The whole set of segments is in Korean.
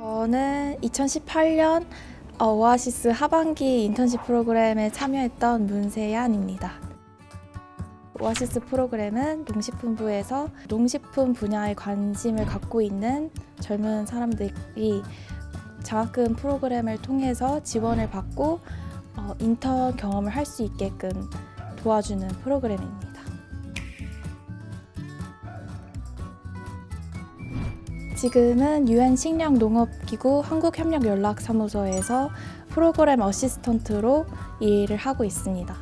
저는 2018년 어, 오아시스 하반기 인턴십 프로그램에 참여했던 문세연입니다. 오아시스 프로그램은 농식품부에서 농식품 분야에 관심을 갖고 있는 젊은 사람들이 장학금 프로그램을 통해서 지원을 받고 어, 인턴 경험을 할 수 있게끔 도와주는 프로그램입니다. 지금은 유엔 식량 농업 기구 한국협력 연락 사무소에서 프로그램 어시스턴트로 일을 하고 있습니다.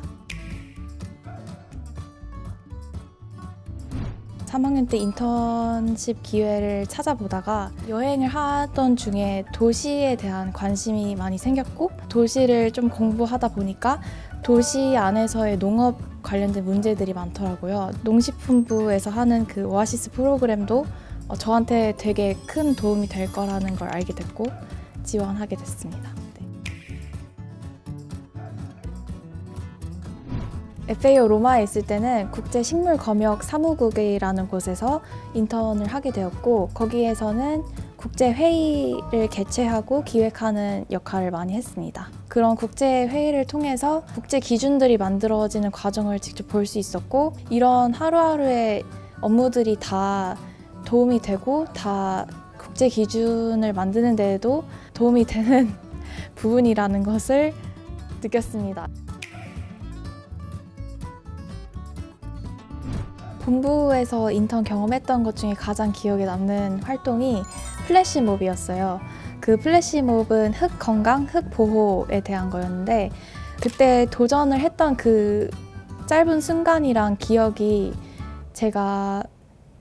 3학년 때 인턴십 기회를 찾아보다가 여행을 하던 중에 도시에 대한 관심이 많이 생겼고 도시를 좀 공부하다 보니까 도시 안에서의 농업 관련된 문제들이 많더라고요. 농식품부에서 하는 그 오아시스 프로그램도 어, 저한테 되게 큰 도움이 될 거라는 걸 알게 됐고 지원하게 됐습니다. 네. FAO 로마에 있을 때는 국제 식물 검역 사무국이라는 곳에서 인턴을 하게 되었고 거기에서는 국제 회의를 개최하고 기획하는 역할을 많이 했습니다. 그런 국제 회의를 통해서 국제 기준들이 만들어지는 과정을 직접 볼 수 있었고 이런 하루하루의 업무들이 다 도움이 되고 다 국제 기준을 만드는 데에도 도움이 되는 부분이라는 것을 느꼈습니다. 본부에서 인턴 경험했던 것 중에 가장 기억에 남는 활동이 플래시몹이었어요. 그 플래시몹은 흙 건강, 흙 보호에 대한 거였는데 그때 도전을 했던 그 짧은 순간이랑 기억이 제가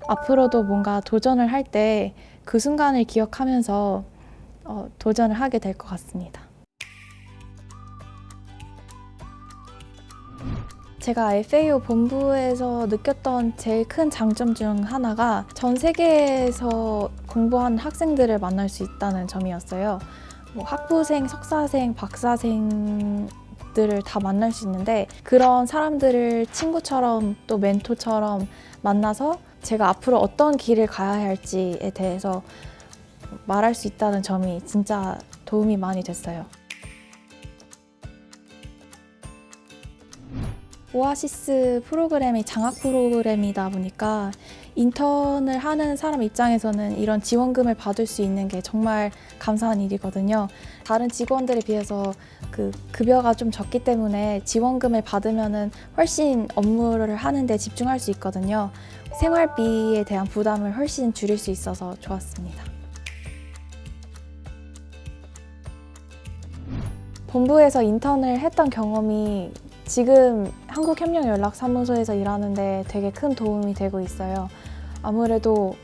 앞으로도 뭔가 도전을 할 때 그 순간을 기억하면서 어, 도전을 하게 될 것 같습니다. 제가 FAO 본부에서 느꼈던 제일 큰 장점 중 하나가 전 세계에서 공부하는 학생들을 만날 수 있다는 점이었어요. 뭐 학부생, 석사생, 박사생들을 다 만날 수 있는데 그런 사람들을 친구처럼 또 멘토처럼 만나서 제가 앞으로 어떤 길을 가야 할지에 대해서 말할 수 있다는 점이 진짜 도움이 많이 됐어요. 오아시스 프로그램이 장학 프로그램이다 보니까 인턴을 하는 사람 입장에서는 이런 지원금을 받을 수 있는 게 정말 감사한 일이거든요. 다른 직원들에 비해서 그 급여가 좀 적기 때문에 지원금을 받으면은 훨씬 업무를 하는데 집중할 수 있거든요. 생활비에 대한 부담을 훨씬 줄일 수 있어서 좋았습니다. 본부에서 인턴을 했던 경험이 지금 한국협력연락사무소에서 일하는데 되게 큰 도움이 되고 있어요. 아무래도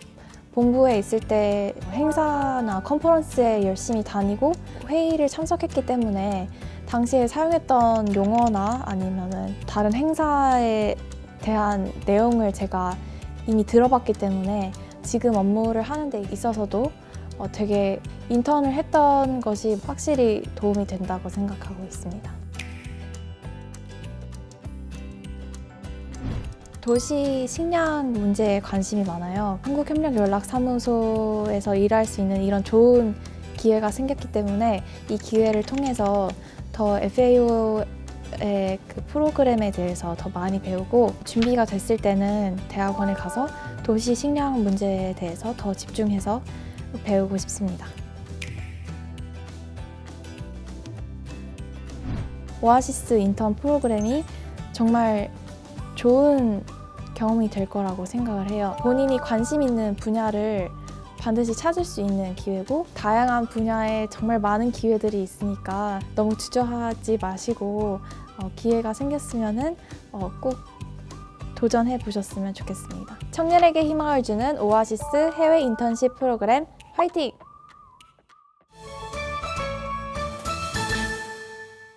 본부에 있을 때 행사나 컨퍼런스에 열심히 다니고 회의를 참석했기 때문에 당시에 사용했던 용어나 아니면은 다른 행사에 대한 내용을 제가 이미 들어봤기 때문에 지금 업무를 하는 데 있어서도 어, 되게 인턴을 했던 것이 확실히 도움이 된다고 생각하고 있습니다. 도시 식량 문제에 관심이 많아요. 한국협력연락사무소에서 일할 수 있는 이런 좋은 기회가 생겼기 때문에 이 기회를 통해서 더 FAO의 그 프로그램에 대해서 더 많이 배우고 준비가 됐을 때는 대학원에 가서 도시 식량 문제에 대해서 더 집중해서 배우고 싶습니다. 오아시스 인턴 프로그램이 정말 좋은 경험이 될 거라고 생각을 해요. 본인이 관심 있는 분야를 반드시 찾을 수 있는 기회고 다양한 분야에 정말 많은 기회들이 있으니까 너무 주저하지 마시고 어, 기회가 생겼으면은 어, 꼭 도전해 보셨으면 좋겠습니다. 청년에게 희망을 주는 오아시스 해외 인턴십 프로그램 화이팅!